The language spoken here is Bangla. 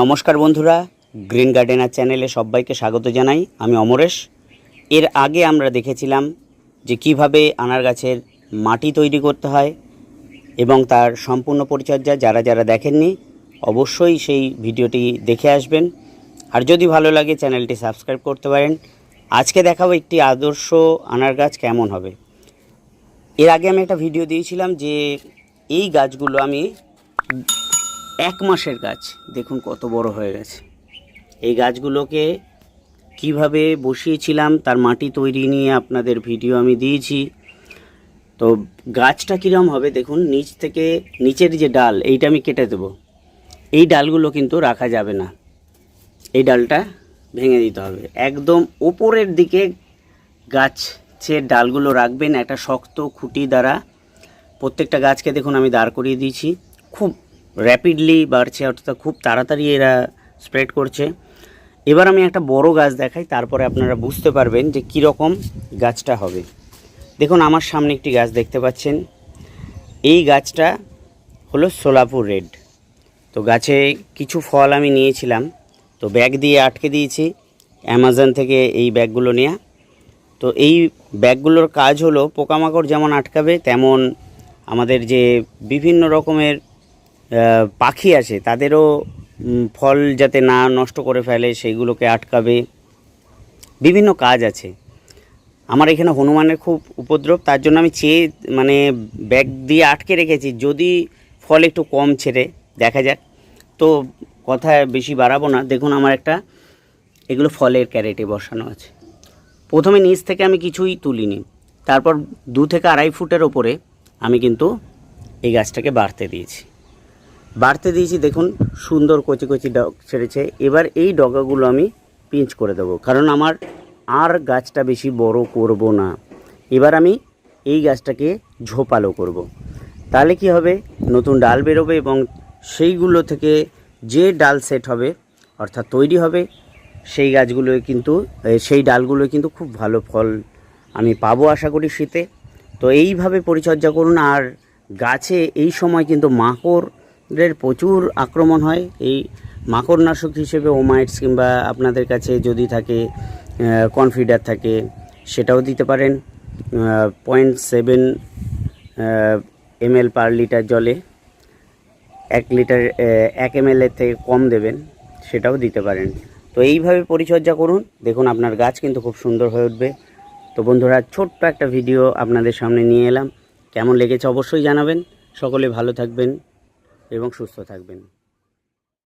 নমস্কার বন্ধুরা, গ্রিন গার্ডেনার চ্যানেলে সবাইকে স্বাগত জানাই। আমি অমরেশ। এর আগে আমরা দেখেছিলাম যে কীভাবে আনার গাছের মাটি তৈরি করতে হয় এবং তার সম্পূর্ণ পরিচর্যা যারা যারা দেখেননি, অবশ্যই সেই ভিডিওটি দেখে আসবেন। আর যদি ভালো লাগে, চ্যানেলটি সাবস্ক্রাইব করতে পারেন। আজকে দেখাবো একটি আদর্শ আনার গাছ কেমন হবে। এর আগে আমি একটা ভিডিও দিয়েছিলাম যে এই গাছগুলো আমি এক মাসের গাছ। দেখুন কত বড় হয়ে গেছে। এই গাছগুলোকে কীভাবে বসিয়েছিলাম, তার মাটি তৈরি নিয়ে আপনাদের ভিডিও আমি দিয়েছি। তো গাছটা কীরকম হবে দেখুন, নিচ থেকে নিচের যে ডাল, এইটা আমি কেটে দেবো। এই ডালগুলো কিন্তু রাখা যাবে না। এই ডালটা ভেঙে দিতে হবে। একদম ওপরের দিকে গাছের ডালগুলো রাখবেন, একটা শক্ত খুঁটি দ্বারা। প্রত্যেকটা গাছকে দেখুন আমি দাঁড় করিয়ে দিয়েছি। খুব র্যাপিডলি বাড়ছে, অর্থাৎ খুব তাড়াতাড়ি এরা স্প্রেড করছে। এবার আমি একটা বড় গাছ দেখাই, তারপরে আপনারা বুঝতে পারবেন যে কীরকম গাছটা হবে। দেখুন, আমার সামনে একটি গাছ দেখতে পাচ্ছেন। এই গাছটা হলো সোলাপুর রেড। তো গাছে কিছু ফল আমি নিয়েছিলাম। তো ব্যাগ দিয়ে আটকে দিয়েছি, অ্যামাজন থেকে এই ব্যাগগুলো নেওয়া তো এই ব্যাগগুলোর কাজ হলো, পোকামাকড় যেমন আটকাবে, তেমন আমাদের যে বিভিন্ন রকমের পাখি আছে, তাদেরও ফল যাতে না নষ্ট করে ফেলে, সেইগুলোকে আটকাবে। বিভিন্ন কাজ আছে। আমার এখানে হনুমানের খুব উপদ্রব, তার জন্য আমি চেয়ে মানে ব্যাগ দিয়ে আটকে রেখেছি, যদি ফল একটু কম ছেড়ে, দেখা যাক। তো, কথা বেশি বাড়াবো না। দেখুন, আমার একটা, এগুলো ফলের ক্যারেটে বসানো আছে। প্রথমে নিচ থেকে আমি কিছুই তুলিনি। তারপর দু থেকে আড়াই ফুটের ওপরে আমি কিন্তু এই গাছটাকে বাড়তে দিয়েছি। বাড়তে দিয়েছি, দেখুন, সুন্দর কচি কচি ডগ ছেড়েছে। এবার এই ডগাগুলো আমি পিঞ্চ করে দেবো, কারণ আমার আর গাছটা বেশি বড় করব না। এবার আমি এই গাছটাকে ঝোপালো করব। তাহলে কি হবে? নতুন ডাল বেরোবে এবং সেইগুলো থেকে যে ডাল সেট হবে, অর্থাৎ তৈরি হবে, সেই গাছগুলোয় কিন্তু সেই ডালগুলোয় কিন্তু খুব ভালো ফল আমি পাবো আশা করি শীতে। তো এইভাবে পরিচর্যা করুন, আর গাছে এই সময় কিন্তু মাকড়ের প্রচুর আক্রমণ হয়। এই মাকড়নাশক হিসেবে ওমাইটস কিংবা আপনাদের কাছে যদি থাকে কনফিডার থাকে, সেটাও দিতে পারেন। Point seven ml per litre জলে এক লিটার এক এম এর থেকে কম দেবেন, সেটাও দিতে পারেন। তো এইভাবে পরিচর্যা করুন। দেখুন, আপনার গাছ কিন্তু খুব সুন্দর হয়ে উঠবে। তো বন্ধুরা, ছোট্ট একটা ভিডিও আপনাদের সামনে নিয়ে এলাম। কেমন লেগেছে অবশ্যই জানাবেন। সকলে ভালো থাকবেন। এবং সুস্থ থাকবেন।